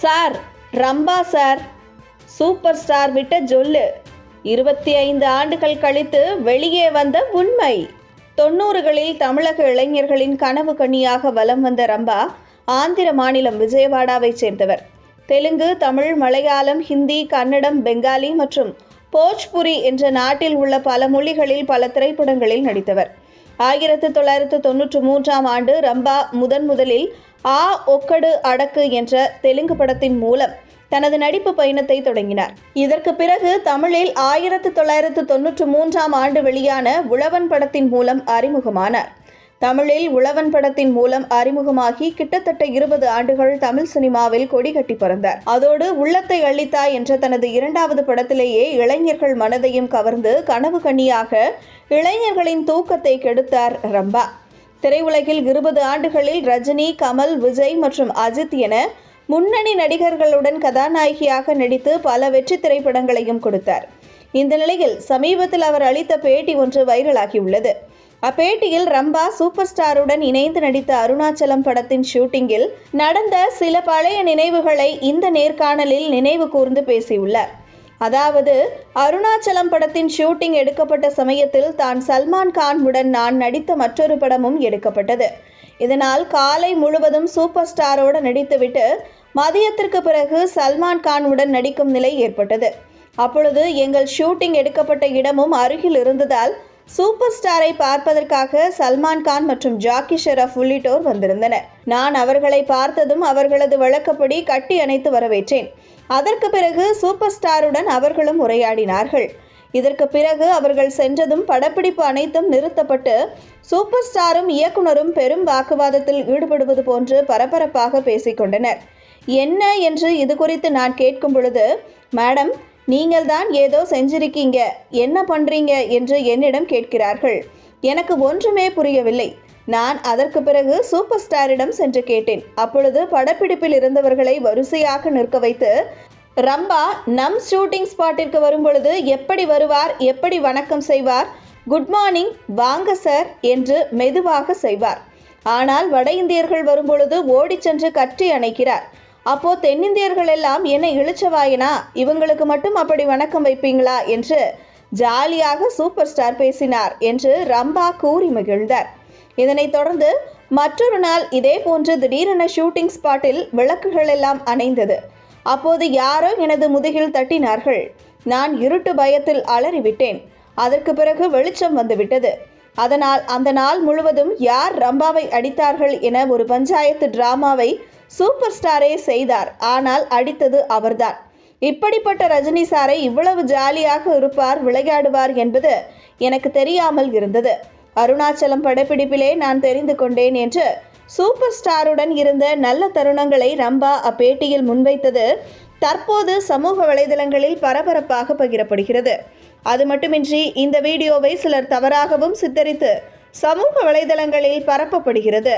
Sir Rambha sir. Super star விட்ட ஜொல்லு. இருபத்தி ஐந்து ஆண்டுகள் கழித்து வெளியே வந்த உண்மை. தொண்ணூறுகளில் தமிழக இளைஞர்களின் கனவு கண்ணியாக வலம் வந்த ரம்பா ஆந்திர மாநிலம் விஜயவாடாவைச் சேர்ந்தவர். தெலுங்கு தமிழ் மலையாளம் ஹிந்தி கன்னடம் பெங்காலி மற்றும் போஜ்புரி என்ற நாட்டில் உள்ள பல மொழிகளில் பல திரைப்படங்களில் நடித்தவர். ஆயிரத்து தொள்ளாயிரத்து தொன்னூற்று மூன்றாம் ஆண்டு ரம்பா முதன் முதலில் ஆ ஒக்கடு அடக்கு என்ற தெலுங்கு படத்தின் மூலம் தனது நடிப்பு பயணத்தை தொடங்கினார். இதற்கு பிறகு தமிழில் ஆயிரத்து தொள்ளாயிரத்து தொன்னூற்று மூன்றாம் ஆண்டு வெளியான உழவன் படத்தின் மூலம் அறிமுகமானார். தமிழில் உழவன் படத்தின் மூலம் அறிமுகமாகி கிட்டத்தட்ட இருபது ஆண்டுகள் தமிழ் சினிமாவில் கொடி கட்டி பிறந்தார். அதோடு உள்ளத்தை அளித்தா என்ற தனது இரண்டாவது படத்திலேயே இளைஞர்கள் மனதையும் கவர்ந்து கனவு கண்ணியாக இளைஞர்களின் தூக்கத்தை கெடுத்தார் ரம்பா. திரையுலகில் இருபது ஆண்டுகளில் ரஜினி கமல் விஜய் மற்றும் அஜித் என முன்னணி நடிகர்களுடன் கதாநாயகியாக நடித்து பல வெற்றி திரைப்படங்களையும் கொடுத்தார். இந்த நிலையில் சமீபத்தில் அவர் அளித்த பேட்டி ஒன்று வைரலாகியுள்ளது. அப்பேட்டியில் ரம்பா சூப்பர் ஸ்டாருடன் இணைந்து நடித்த அருணாச்சலம் படத்தின் ஷூட்டிங்கில் நடந்த சில பழைய நினைவுகளை இந்த நேர்காணலில் நினைவு கூர்ந்து பேசியுள்ளார். அதாவது அருணாச்சலம் படத்தின் ஷூட்டிங் எடுக்கப்பட்ட சமயத்தில் தான் சல்மான் கான் உடன் நான் நடித்த மற்றொரு படமும் எடுக்கப்பட்டது. இதனால் காலை முழுவதும் சூப்பர் ஸ்டாரோடு நடித்துவிட்டு மதியத்திற்கு பிறகு சல்மான் கான் உடன் நடிக்கும் நிலை ஏற்பட்டது. அப்பொழுது எங்கள் ஷூட்டிங் எடுக்கப்பட்ட இடமும் அருகில் இருந்ததால் சூப்பர் ஸ்டாரை பார்ப்பதற்காக சல்மான் கான் மற்றும் ஜாக்கி ஷெரஃப் உள்ளிட்டோர் வந்திருந்தனர். நான் அவர்களை பார்த்ததும் அவர்களது வழக்கப்படி கட்டி அணைத்து வரவேற்றேன். அதற்கு பிறகு சூப்பர் ஸ்டாருடன் அவர்களும் உரையாடினார்கள். இதற்கு பிறகு அவர்கள் சென்றதும் படப்பிடிப்பு அனைத்தும் நிறுத்தப்பட்டு சூப்பர் ஸ்டாரும் இயக்குனரும் பெரும் வாக்குவாதத்தில் ஈடுபடுவது போன்று பரபரப்பாக பேசிக்கொண்டனர். என்ன? என்று இது குறித்து நான் கேட்கும் பொழுது மேடம் நீங்கள் தான் ஏதோ செஞ்சிருக்கீங்க. என்ன பண்றீங்க? என்று என்னிடம் கேட்கிறார்கள். எனக்கு ஒன்றுமே புரியவில்லை. நான் அதற்கு பிறகு சூப்பர் ஸ்டாரிடம் சென்று கேட்டேன். அப்பொழுது படப்பிடிப்பில் இருந்தவர்களை வரிசையாக நிற்க வைத்து ரம்பா நம் ஷூட்டிங் ஸ்பாட்டிற்கு வரும்பொழுது எப்படி வருவார்? எப்படி வணக்கம் செய்வார்? குட் மார்னிங் வாங்க சார் என்று மெதுவாக செய்வார். ஆனால் வட இந்தியர்கள் வரும்பொழுது ஓடிச் சென்று கற்றி அணைக்கிறார். அப்போ தென்னிந்தியர்கள் எல்லாம் என்ன இழிச்சவாயனா? இவங்களுக்கு மட்டும் அப்படி வணக்கம் வைப்பீங்களா? என்று ஜாலியாக சூப்பர் ஸ்டார் பேசினார் என்று ரம்பா கூறி மகிழ்ந்தார். இதனைத் தொடர்ந்து மற்றொரு நாள் இதே போன்று திடீரென ஷூட்டிங் ஸ்பாட்டில் விளக்குகள் எல்லாம் அணைந்தது. அப்போது யாரோ எனது முதுகில் தட்டினார்கள். நான் இருட்டு பயத்தில் அலறிவிட்டேன். அதற்கு பிறகு வெளிச்சம் வந்துவிட்டது. அதனால் அந்த நாள் முழுவதும் யார் ரம்பாவை அடித்தார்கள் என ஒரு பஞ்சாயத்து டிராமாவை சூப்பர் ஸ்டாரே செய்தார். ஆனால் அடித்தது அவர்தான். இப்படிப்பட்ட ரஜினி சாரை இவ்வளவு ஜாலியாக இருப்பார் விளையாடுவார் என்பது எனக்கு தெரியாமல் இருந்தது. அருணாச்சலம் படப்பிடிப்பிலே நான் தெரிந்து கொண்டேன் என்று சூப்பர் ஸ்டாருடன் இருந்த நல்ல தருணங்களை ரம்பா அப்பேட்டியில் முன்வைத்தது தற்போது சமூக வலைதளங்களில் பரபரப்பாக பகிரப்படுகிறது. அது மட்டுமின்றி இந்த வீடியோவை சிலர் தவறாகவும் சித்தரித்து சமூக வலைதளங்களில் பரப்பப்படுகிறது.